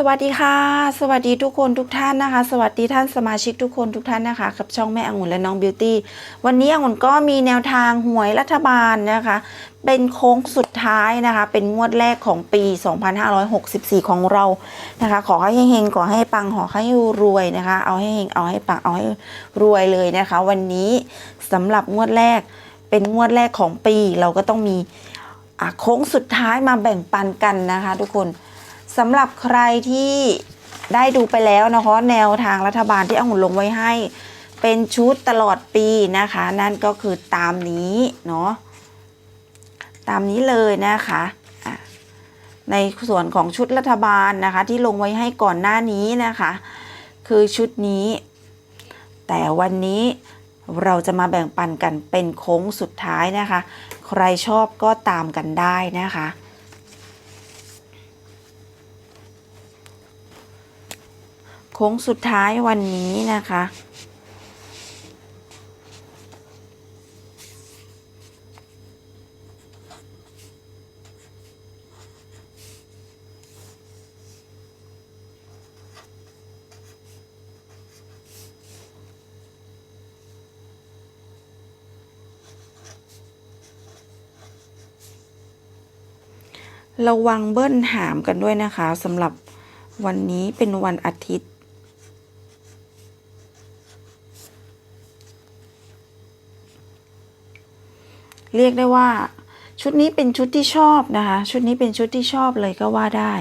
สวัสดีค่ะ สวัสดีทุกคนทุกท่านนะคะ สวัสดีท่านสมาชิกทุกคนทุกท่านนะคะกับช่องแม่องุ่นและน้องบิวตี้วันนี้องุ่นก็มีแนวทางหวยรัฐบาลนะคะ เป็นโค้งสุดท้ายนะคะ เป็นงวดแรกของปี 2564 ของเรานะคะ ขอให้เฮงๆขอให้ปังขอให้รวยนะคะ เอาให้เฮงเอาให้ปังเอาให้รวยเลยนะคะ วันนี้สำหรับงวดแรกเป็นงวดแรกของปีเราก็ต้องมีโค้งสุดท้ายมาแบ่งปันกันนะคะ ทุกคน สำหรับใครที่ได้ดูไปแล้วนะคะแนวทางรัฐบาลที่องุ่นลงไว้ให้ เป็นชุดตลอดปีนะคะ นั่นก็คือตามนี้เนาะตามนี้เลยนะคะในส่วนของชุดรัฐบาลนะคะ ที่ลงไว้ให้ก่อนหน้านี้นะคะ คือชุดนี้ แต่วันนี้เราจะมาแบ่งปันกันเป็นโค้งสุดท้ายนะคะ ใครชอบก็ตามกันได้นะคะ ค้งสุดท้ายวันนี้นะคะ ระวังเบิ้ลหามกันด้วยนะคะสำหรับวันนี้เป็นวันอาทิตย์ เรียกได้ว่า ชุดนี้เป็นชุดที่ชอบนะคะ ชุดนี้เป็นชุดที่ชอบเลยก็ว่าได้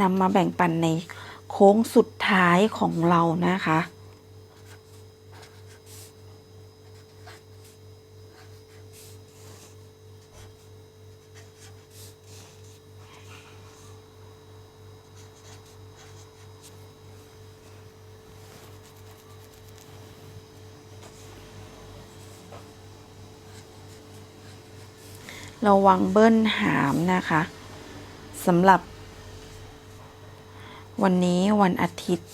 นำมาแบ่งปันในโค้งสุดท้ายของเรานะคะ ระวังเบิ้ลหามนะคะสำหรับวันนี้วันอาทิตย์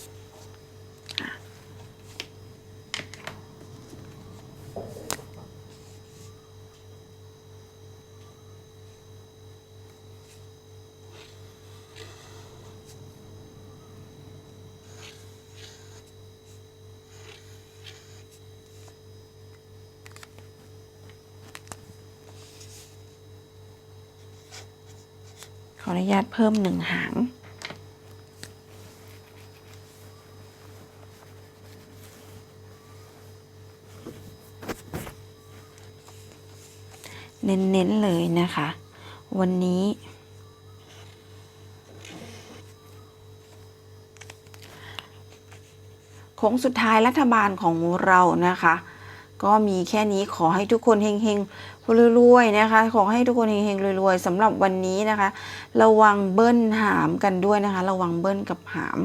ออนุญาตเพิ่มหนึ่งหาง เน้นๆเลยนะคะ วันนี้ โค้งสุดท้ายรัฐบาลของเรานะคะ ก็มีแค่นี้ขอให้ทุกคนเฮงๆรวยๆนะคะ ขอให้ทุกคนเฮงๆรวยๆสำหรับวันนี้นะคะ ระวังเบิ้ลหามกันด้วยนะคะ ระวังเบิ้ลกับหาม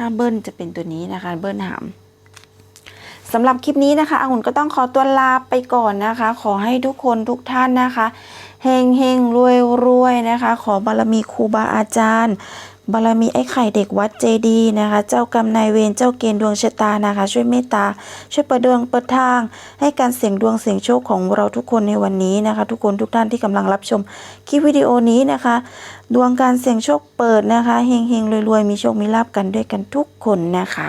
ถ้าเบิ้ลจะเป็นตัวนี้นะคะ เบิ้ลหาม สำหรับคลิปนี้นะคะองุ่นก็ต้องขอตัวลาไปก่อนนะคะ ขอให้ทุกคนทุกท่านนะคะเฮงเฮงรวยรวยนะคะ ขอบารมีครูบาอาจารย์ บารมีไอ้ไข่เด็กวัดเจดีย์นะคะ เจ้ากรรมนายเวรเจ้าเกณฑ์ดวงชะตานะคะ ช่วยเมตตา ช่วยเปิดดวงเปิดทาง ให้การเสี่ยงดวงเสี่ยงโชคของเราทุกคนในวันนี้นะคะ ทุกคนทุกท่านที่กำลังรับชมคลิปวิดีโอนี้นะคะ ดวงการเสี่ยงโชคเปิดนะคะเฮงเฮงรวยๆมีโชคมีลาบกันด้วยกันทุกคนนะคะ